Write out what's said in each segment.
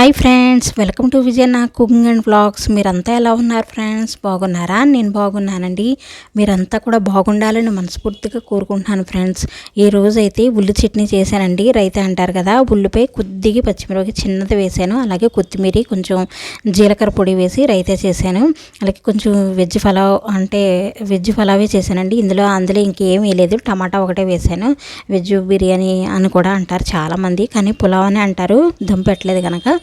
Hi friends welcome to Vijay నా cooking and vlogs. మీరంతా ఎలా ఉన్నారు ఫ్రెండ్స్? బాగున్నారా? నేను బాగున్నానండి. మీరంతా కూడా బాగుండాలని మనస్ఫూర్తిగా కోరుకుంటున్నాను ఫ్రెండ్స్. ఈ రోజు అయితే ఉల్లి చట్నీ చేశానండి. రైతే అంటారు కదా ఉల్లిపై కొద్దిగా పచ్చిమిరపకాయ చిన్నది వేసాను అలాగే కొత్తిమీర కొంచెం జీలకర్ర పొడి వేసి రైతే చేశాను. అలాగే కొంచెం వెజ్ ఫలావ్ అంటే వెజ్ ఫలావే చేశానండి. ఇందులో అందులో ఇంకేం వేయలేదు టమాటా ఒకటే వేసాను వెజ్ బిర్యానీ అని కూడా అంటారు చాలామంది. కానీ పులావ్ అని అంటారు. దమ్ పెట్టలేదు కనుక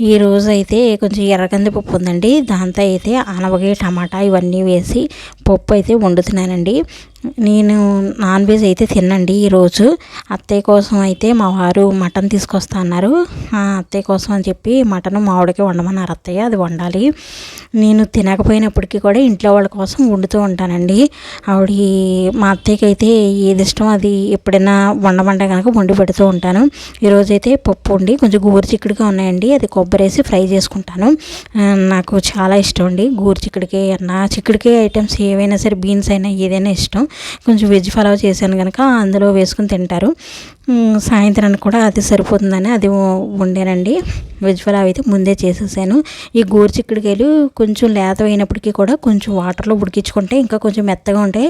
ఈ అయితే కొంచెం ఎర్రగంది పప్పు ఉందండి. దాంతో అయితే ఆనవకాయ టమాటా ఇవన్నీ వేసి పప్పు అయితే వండుతున్నానండి. నేను నాన్ వెజ్ అయితే తినండి ఈరోజు అత్తయ్య కోసం అయితే మా వారు మటన్ తీసుకొస్తా అన్నారు. అత్తయ్య కోసం అని చెప్పి మటన్ మామిడికి వండమన్నారు. అత్తయ్య అది వండాలి. నేను తినకపోయినప్పటికీ కూడా ఇంట్లో వాళ్ళ కోసం వండుతూ ఉంటానండి. ఆవిడ మా అత్తయ్యకి అయితే ఏది ఇష్టం అది ఎప్పుడైనా వండమంటే కనుక వండి పెడుతూ ఉంటాను. ఈరోజైతే పప్పు వండి కొంచెం గోరు చిక్కుడుగా ఉన్నాయండి. అది కొబ్బరి వేసి ఫ్రై చేసుకుంటాను. నాకు చాలా ఇష్టం అండి. గూరు చిక్కుడికాయ అన్న చిక్కుడికాయ ఐటమ్స్ ఏవైనా సరే బీన్స్ అయినా ఏదైనా ఇష్టం. కొంచెం వెజ్ పలావ్ చేశాను కనుక అందులో వేసుకుని తింటారు. సాయంత్రానికి కూడా అది సరిపోతుందని అది వండానండి. వెజ్ పలావ్ అయితే ముందే చేసేసాను. ఈ గోరు చిక్కుడుకాయలు కొంచెం లేత అయినప్పటికీ కూడా కొంచెం వాటర్లో ఉడికించుకుంటే ఇంకా కొంచెం మెత్తగా ఉంటే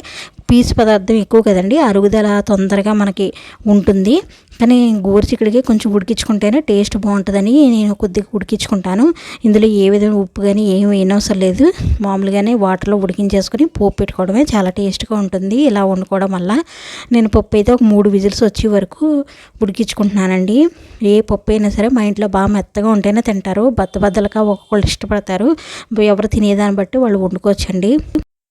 పీచు పదార్థం ఎక్కువ కదండి అరుగుదల తొందరగా మనకి ఉంటుంది. కానీ గోరుచిక్కుడికి కొంచెం ఉడికించుకుంటేనే టేస్ట్ బాగుంటుందని నేను కొద్దిగా ఉడికించుకుంటాను. ఇందులో ఏ విధమైన ఉప్పు కానీ ఏమి వేయనవసరం లేదు. మామూలుగానే వాటర్లో ఉడికించేసుకొని పోపు పెట్టుకోవడమే చాలా టేస్ట్గా ఉంటుంది. ఇలా వండుకోవడం వల్ల నేను పప్పు అయితే ఒక మూడు విజిల్స్ వచ్చే వరకు ఉడికించుకుంటున్నానండి? ఏ పప్పు అయినా సరే మా ఇంట్లో బాగా మెత్తగా ఉంటేనే తింటారు. బద్ద బద్దలుగా ఒక్కొక్కళ్ళు ఇష్టపడతారు. ఎవరు తినేదాన్ని బట్టి వాళ్ళు వండుకోవచ్చండి.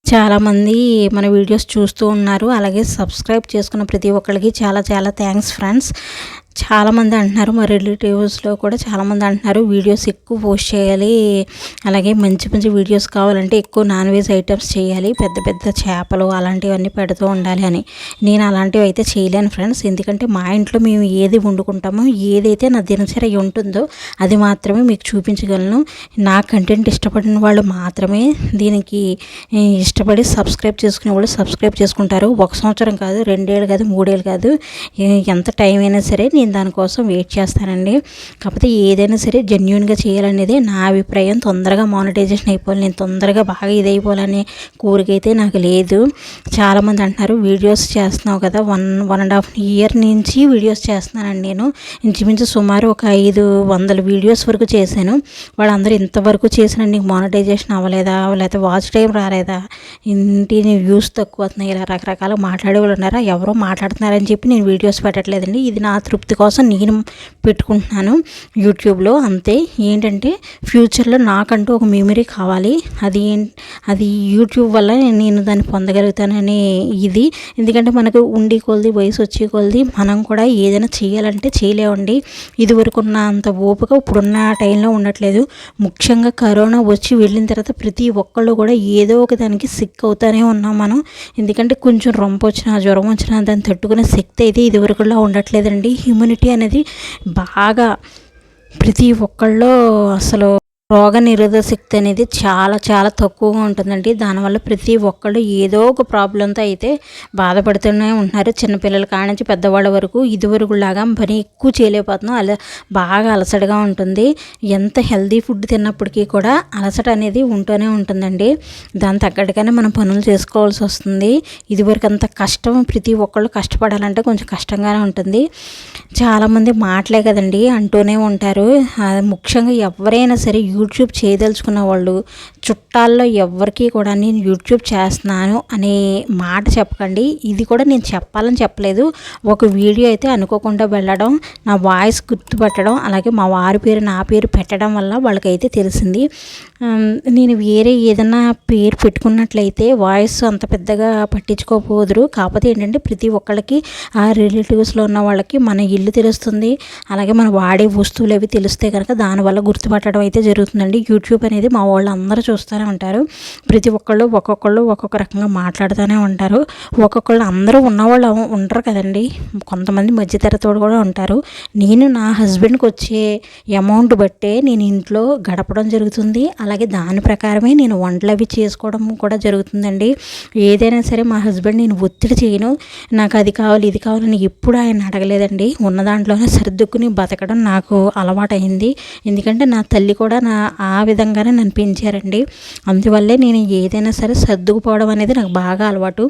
చాలామంది మన వీడియోస్ చూస్తూ ఉన్నారు. అలాగే సబ్స్క్రైబ్ చేసుకున్న ప్రతి ఒక్కరికి చాలా చాలా థ్యాంక్స్ ఫ్రెండ్స్. చాలామంది అంటున్నారు మా రిలేటివ్స్లో కూడా చాలామంది అంటున్నారు వీడియోస్ ఎక్కువ పోస్ట్ చేయాలి అలాగే మంచి మంచి వీడియోస్ కావాలంటే ఎక్కువ నాన్ వెజ్ ఐటమ్స్ చేయాలి పెద్ద పెద్ద చేపలు అలాంటివన్నీ పెడుతూ ఉండాలి అని. నేను అలాంటివి అయితే చేయలేను ఫ్రెండ్స్ ఎందుకంటే మా ఇంట్లో మేము ఏది వండుకుంటామో ఏదైతే నా దినచర్య ఉంటుందో అది మాత్రమే మీకు చూపించగలను. నా కంటెంట్ ఇష్టపడిన వాళ్ళు మాత్రమే దీనికి ఇష్టపడి సబ్స్క్రైబ్ చేసుకునే వాళ్ళు సబ్స్క్రైబ్ చేసుకుంటారు. ఒక సంవత్సరం కాదు రెండేళ్ళు కాదు మూడేళ్ళు కాదు ఎంత టైం అయినా సరే నేను నేను దానికోసం వెయిట్ చేస్తానండి. కాకపోతే ఏదైనా సరే జెన్యున్గా చేయాలనేది నా అభిప్రాయం. తొందరగా మానిటైజేషన్ అయిపోవాలి. నేను తొందరగా బాగా ఇదైపోవాలనే కోరికైతే నాకు లేదు. చాలామంది అంటున్నారు వీడియోస్ చేస్తున్నావు కదా one one and half year నుంచి వీడియోస్ చేస్తున్నానండి నేను. ఇంచుమించు సుమారు ఒక ఐదు వందల వీడియోస్ వరకు చేశాను. వాళ్ళందరూ ఇంతవరకు చేసిన నీకు మానిటైజేషన్ అవ్వలేదా? లేకపోతే వాచ్ టైం రాలేదా? ఇంటి వ్యూస్ తక్కువ అవుతున్నాయి ఇలా రకరకాల మాట్లాడే వాళ్ళు ఉన్నారా? ఎవరో మాట్లాడుతున్నారని చెప్పి నేను వీడియోస్ పెట్టట్లేదండి. ఇది నా తృప్తి కోసం నేను పెట్టుకుంటున్నాను యూట్యూబ్లో అంతే. ఏంటంటే ఫ్యూచర్లో నాకంటూ ఒక మెమరీ కావాలి. అది అది యూట్యూబ్ వల్ల నేను దాన్ని పొందగలుగుతానని ఇది. ఎందుకంటే మనకు ఉండి కొలది వయసు వచ్చే కొలది మనం కూడా ఏదైనా చేయాలంటే చేయలేమండి ఇదివరకు ఉన్న అంత ఓపిక ఇప్పుడున్న టైంలో ఉండట్లేదు. ముఖ్యంగా కరోనా వచ్చి వెళ్ళిన తర్వాత ప్రతి ఒక్కళ్ళు కూడా ఏదో ఒక దానికి సిక్ అవుతానే ఉన్నాం మనం. ఎందుకంటే కొంచెం రొంప వచ్చినా జ్వరం వచ్చినా దాన్ని తట్టుకునే శక్తి అయితే ఇదివరకులా ఉండట్లేదండి. ఇమ్యూనిటీ అనేది బాగా ప్రతి ఒక్కళ్ళో అసలు రోగ నిరోధక శక్తి అనేది చాలా చాలా తక్కువగా ఉంటుందండి. దానివల్ల ప్రతి ఒక్కళ్ళు ఏదో ఒక ప్రాబ్లంతో అయితే బాధపడుతూనే ఉంటున్నారు. చిన్నపిల్లల కానించి పెద్దవాళ్ళ వరకు ఇదివరకు లాగా పని ఎక్కువ చేయలేకపోతున్నాం. అలా బాగా అలసటగా ఉంటుంది. ఎంత హెల్దీ ఫుడ్ తిన్నప్పటికీ కూడా అలసట అనేది ఉంటూనే ఉంటుందండి. దాని తగ్గట్టుగానే మనం పనులు చేసుకోవాల్సి వస్తుంది. ఇదివరకు అంత కష్టం ప్రతి ఒక్కళ్ళు కష్టపడాలంటే కొంచెం కష్టంగానే ఉంటుంది. చాలామంది మాటలే కదండి అంటూనే ఉంటారు. ముఖ్యంగా ఎవరైనా సరే యూట్యూబ్ చేయదలుచుకున్న వాళ్ళు చుట్టాల్లో ఎవరికి కూడా నేను యూట్యూబ్ చేస్తున్నాను అనే మాట చెప్పకండి. ఇది కూడా నేను చెప్పాలని చెప్పలేదు. ఒక వీడియో అయితే అనుకోకుండా వెళ్ళడం నా వాయిస్ గుర్తుపట్టడం అలాగే మా వారి పేరు నా పేరు పెట్టడం వల్ల వాళ్ళకైతే తెలిసింది. నేను వేరే ఏదన్నా పేరు పెట్టుకున్నట్లయితే వాయిస్ అంత పెద్దగా పట్టించుకోపోదురు కాకపోతే ఏంటంటే ప్రతి ఒక్కళ్ళకి ఆ రిలేటివ్స్లో ఉన్న వాళ్ళకి మన ఇల్లు తెలుస్తుంది. అలాగే మనం వాడే వస్తువులు అవి తెలిస్తే కనుక దానివల్ల గుర్తుపట్టడం అయితే జరుగుతుంది. జరుగుతుందండి. యూట్యూబ్ అనేది మా వాళ్ళు అందరూ చూస్తూనే ఉంటారు. ప్రతి ఒక్కళ్ళు ఒక్కొక్కళ్ళు ఒక్కొక్క రకంగా మాట్లాడుతూనే ఉంటారు. ఒక్కొక్కళ్ళు అందరూ ఉన్నవాళ్ళు ఉంటారు కదండి. కొంతమంది మధ్యతరతోడు కూడా ఉంటారు. నేను నా హస్బెండ్కి వచ్చే అమౌంట్ బట్టే నేను ఇంట్లో గడపడం జరుగుతుంది. అలాగే దాని ప్రకారమే నేను వంటలు అవి చేసుకోవడం కూడా జరుగుతుందండి. ఏదైనా సరే మా హస్బెండ్ నేను ఒత్తిడి చేయను. నాకు అది కావాలి ఇది కావాలని ఎప్పుడు ఆయన అడగలేదండి. ఉన్న దాంట్లోనే సర్దుకుని బతకడం నాకు అలవాటైంది ఎందుకంటే నా తల్లి కూడా నా ఆ విధంగానే నన్ను పెంచారండి అందువల్లే నేను ఏదైనా సరే సర్దుకుపోవడం అనేది నాకు బాగా అలవాటు.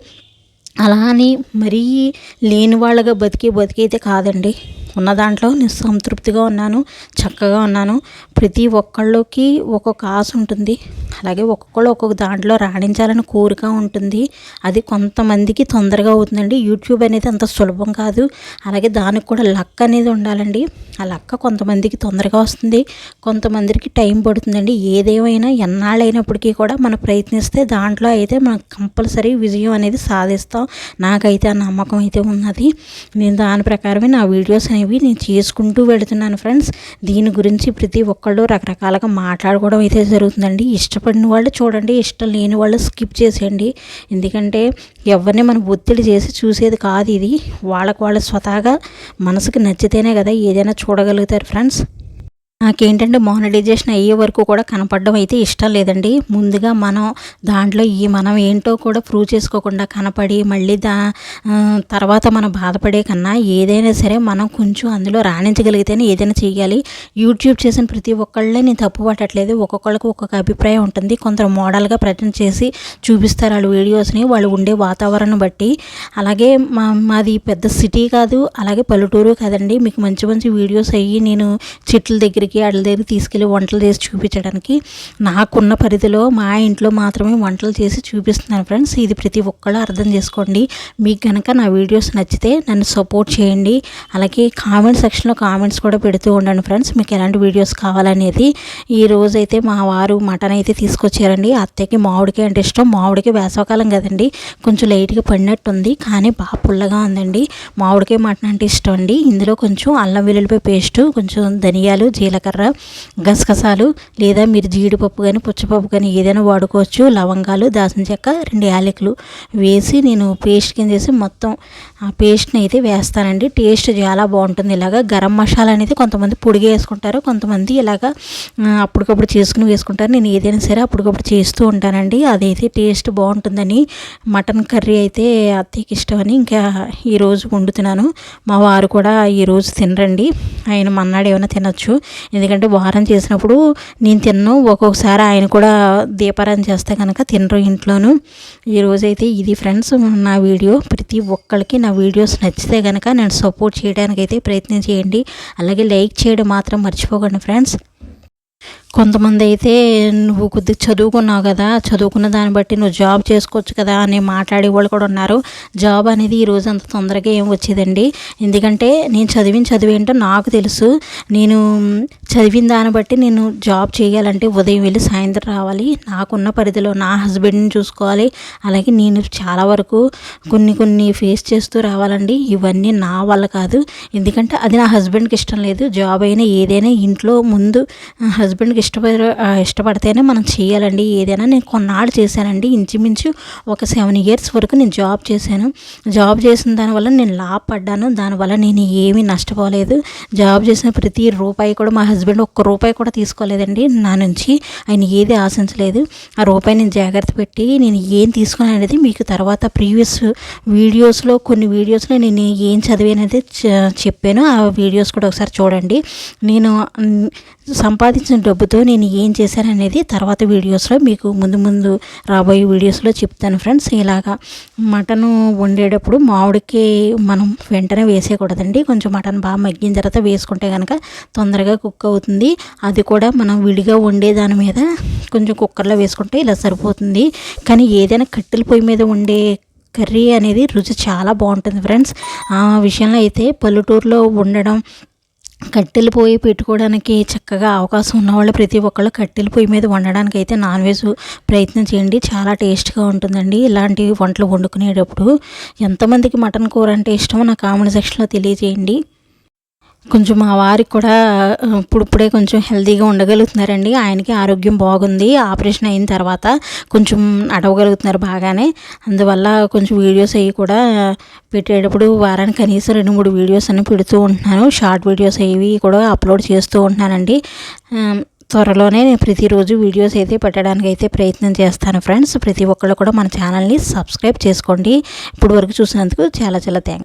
అలా అని మరీ లేని వాళ్ళగా బతికి బతికైతే కాదండి. ఉన్న దాంట్లో నేను సంతృప్తిగా ఉన్నాను చక్కగా ఉన్నాను. ప్రతి ఒక్కళ్ళకి ఒక్కొక్క ఆశ ఉంటుంది. అలాగే ఒక్కొక్కరు ఒక్కొక్క దాంట్లో రాణించాలని కోరిక ఉంటుంది. అది కొంతమందికి తొందరగా అవుతుందండి. యూట్యూబ్ అనేది అంత సులభం కాదు. అలాగే దానికి కూడా లక్ అనేది ఉండాలండి. ఆ లక్క కొంతమందికి తొందరగా వస్తుంది. కొంతమందికి టైం పడుతుందండి. ఏదేమైనా ఎన్నాళ్ళైనప్పటికీ కూడా మనం ప్రయత్నిస్తే దాంట్లో అయితే మనం కంపల్సరీ విజయం అనేది సాధిస్తాం. నాకైతే ఆ నమ్మకం అయితే ఉన్నది. నేను దాని ప్రకారమే నా వీడియోస్ అనేవి నేను చేసుకుంటూ వెళుతున్నాను ఫ్రెండ్స్. దీని గురించి ప్రతి ఒక్కళ్ళు రకరకాలుగా మాట్లాడుకోవడం అయితే జరుగుతుందండి. ఇష్టపడిన వాళ్ళు చూడండి ఇష్టం లేని వాళ్ళు స్కిప్ చేసేయండి. ఎందుకంటే ఎవరిని మనం ఒత్తిడి చేసి చూసేది కాదు ఇది. వాళ్ళకు వాళ్ళు స్వతహాగా మనసుకు నచ్చితేనే కదా ఏదైనా చూడగలుగుతారు ఫ్రెండ్స్ నాకేంటంటే మానిటైజేషన్ అయ్యే వరకు కూడా కనపడడం అయితే ఇష్టం లేదండి. ముందుగా మనం దాంట్లో ఈ మనం ఏంటో కూడా ప్రూవ్ చేసుకోకుండా కనపడి మళ్ళీ దా తర్వాత మనం బాధపడే కన్నా ఏదైనా సరే మనం కొంచెం అందులో రాణించగలిగితేనే ఏదైనా చేయాలి. యూట్యూబ్ చేసిన ప్రతి ఒక్కళ్ళే నేను తప్పు పట్టట్లేదు. ఒక్కొక్కళ్ళకి ఒక్కొక్క అభిప్రాయం ఉంటుంది. కొందరు మోడల్గా ప్రజెంట్ చేసి చూపిస్తారు వాళ్ళ వీడియోస్ని. వాళ్ళు ఉండే వాతావరణం బట్టి. అలాగే మా మాది పెద్ద సిటీ కాదు. అలాగే పల్లెటూరు కాదండి. మీకు మంచి మంచి వీడియోస్ అయ్యి నేను చెట్ల దగ్గరికి దగ్గరికి వాళ్ళ దగ్గర తీసుకెళ్ళి వంటలు చేసి చూపించడానికి. నాకున్న పరిధిలో మా ఇంట్లో మాత్రమే వంటలు చేసి చూపిస్తున్నాను ఫ్రెండ్స్. ఇది ప్రతి ఒక్కళ్ళు అర్థం చేసుకోండి. మీకు కనుక నా వీడియోస్ నచ్చితే నన్ను సపోర్ట్ చేయండి. అలాగే కామెంట్ సెక్షన్లో కామెంట్స్ కూడా పెడుతూ ఉండండి ఫ్రెండ్స్. మీకు ఎలాంటి వీడియోస్ కావాలనేది. ఈ రోజు అయితే మా వారు మటన్ అయితే తీసుకొచ్చారండి. అత్తయ్యకి మామిడికాయ అంటే ఇష్టం. మామిడికాయ వేసవకాలం కదండి. కొంచెం లైట్గా పడినట్టుంది. కానీ బాగా పుల్లగా ఉందండి. మామిడికాయ మటన్ అంటే ఇష్టం అండి. ఇందులో కొంచెం అల్లం వెల్లుల్లిపాయ పేస్ట్ కొంచెం ధనియాలు జీలకర్ర జీలకర్ర గసగసాలు లేదా మీరు జీడిపప్పు కానీ పుచ్చపప్పు కానీ ఏదైనా వాడుకోవచ్చు. లవంగాలు దాసిన చెక్క రెండు యాలకులు వేసి నేను పేస్ట్ కింద చేసి మొత్తం ఆ పేస్ట్ని అయితే వేస్తానండి. టేస్ట్ చాలా బాగుంటుంది. ఇలాగా గరం మసాలా అనేది కొంతమంది పొడిగా వేసుకుంటారు. కొంతమంది ఇలాగా అప్పటికప్పుడు చేసుకుని వేసుకుంటారు. నేను ఏదైనా సరే అప్పటికప్పుడు చేస్తూ ఉంటానండి. అదైతే టేస్ట్ బాగుంటుందని మటన్ కర్రీ అయితే అత్తయ్యకి ఇష్టమని ఇంకా ఈరోజు వండుతున్నాను. మా వారు కూడా ఈరోజు తినరండి. ఆయన మన్నాడు ఏమైనా తినొచ్చు. ఎందుకంటే వారం చేసినప్పుడు నేను తిన్ను ఒక్కొక్కసారి ఆయన కూడా దీపారాధన చేస్తే కనుక తినరు ఇంట్లోనూ. ఈరోజైతే ఇది ఫ్రెండ్స్ నా వీడియో. ప్రతి ఒక్కరికి నా వీడియోస్ నచ్చితే కనుక నేను సపోర్ట్ చేయడానికైతే ప్రయత్నం చేయండి. అలాగే లైక్ చేయడం మాత్రం మర్చిపోకండి ఫ్రెండ్స్. కొంతమంది అయితే నువ్వు కొద్దిగా చదువుకున్నావు కదా చదువుకున్న దాన్ని బట్టి నువ్వు జాబ్ చేసుకోవచ్చు కదా అని మాట్లాడే వాళ్ళు కూడా ఉన్నారు. జాబ్ అనేది ఈ రోజు అంత తొందరగా ఏం వచ్చేదండి. ఎందుకంటే నేను చదివిన చదివేంటో ఏంటో నాకు తెలుసు. నేను చదివిన దాన్ని బట్టి నేను జాబ్ చేయాలంటే ఉదయం వెళ్ళి సాయంత్రం రావాలి. నాకున్న పరిధిలో నా హస్బెండ్ని చూసుకోవాలి. అలాగే నేను చాలా వరకు కొన్ని కొన్ని ఫేస్ చేస్తూ రావాలండి. ఇవన్నీ నా వల్ల కాదు. ఎందుకంటే అది నా హస్బెండ్కి ఇష్టం లేదు. జాబ్ అయినా ఏదైనా ఇంట్లో ముందు హస్బెండ్కి ఇష్టపడ ఇష్టపడితేనే మనం చేయాలండి. ఏదైనా నేను కొన్నాళ్ళు చేశానండి. ఇంచుమించు ఒక సెవెన్ ఇయర్స్ వరకు నేను జాబ్ చేశాను. జాబ్ చేసిన దానివల్ల నేను లాభపడ్డాను. దానివల్ల నేను ఏమీ నష్టపోలేదు. జాబ్ చేసిన ప్రతి రూపాయి కూడా మా హస్బెండ్ హస్బెండ్ ఒక్క రూపాయి కూడా తీసుకోలేదండి. నా నుంచి ఆయన ఏది ఆశించలేదు. ఆ రూపాయి నేను జాగ్రత్త పెట్టి నేను ఏం తీసుకున్నాను అనేది మీకు తర్వాత ప్రీవియస్ వీడియోస్లో కొన్ని వీడియోస్లో నేను ఏం చదివానది చెప్పాను. ఆ వీడియోస్ కూడా ఒకసారి చూడండి. నేను సంపాదించిన డబ్బుతో నేను ఏం చేశాను అనేది తర్వాత వీడియోస్లో మీకు ముందు ముందు రాబోయే వీడియోస్లో చెప్తాను ఫ్రెండ్స్. ఇలాగా మటన్ వండేటప్పుడు మామిడికి మనం వెంటనే వేసేయకూడదండి. కొంచెం మటన్ బాగా మగ్గిన తర్వాత వేసుకుంటే కనుక తొందరగా కుక్ అవుతుంది. అది కూడా మనం విడిగా వండే దాని మీద కొంచెం కుక్కర్లో వేసుకుంటే ఇలా సరిపోతుంది. కానీ ఏదైనా కట్టెల పొయ్యి మీద వండే కర్రీ అనేది రుచి చాలా బాగుంటుంది ఫ్రెండ్స్. ఆ విషయంలో అయితే పల్లెటూరులో ఉండడం కట్టెలు పొయ్యి పెట్టుకోవడానికి చక్కగా అవకాశం ఉన్నవాళ్ళు ప్రతి ఒక్కళ్ళు కట్టెల పొయ్యి మీద వండడానికి అయితే నాన్ వెజ్ ప్రయత్నం చేయండి. చాలా టేస్ట్గా ఉంటుందండి. ఇలాంటి వంటలు వండుకునేటప్పుడు ఎంతమందికి మటన్ కూర అంటే ఇష్టమో నా కామెంట్ సెక్షన్లో తెలియజేయండి. కొంచెం మా వారికి కూడా ఇప్పుడిప్పుడే కొంచెం హెల్తీగా ఉండగలుగుతున్నారండి. ఆయనకి ఆరోగ్యం బాగుంది. ఆపరేషన్ అయిన తర్వాత కొంచెం అడవగలుగుతున్నారు బాగానే. అందువల్ల కొంచెం వీడియోస్ అవి కూడా పెట్టేటప్పుడు వారానికి కనీసం రెండు మూడు వీడియోస్ అని పెడుతూ ఉంటున్నాను. షార్ట్ వీడియోస్ అవి కూడా అప్లోడ్ చేస్తూ ఉంటున్నానండి. త్వరలోనే నేను ప్రతిరోజు వీడియోస్ అయితే పెట్టడానికి అయితే ప్రయత్నం చేస్తాను ఫ్రెండ్స్. ప్రతి ఒక్కళ్ళు కూడా మన ఛానల్ని సబ్స్క్రైబ్ చేసుకోండి. ఇప్పుడు వరకు చూసినందుకు చాలా చాలా థ్యాంక్స్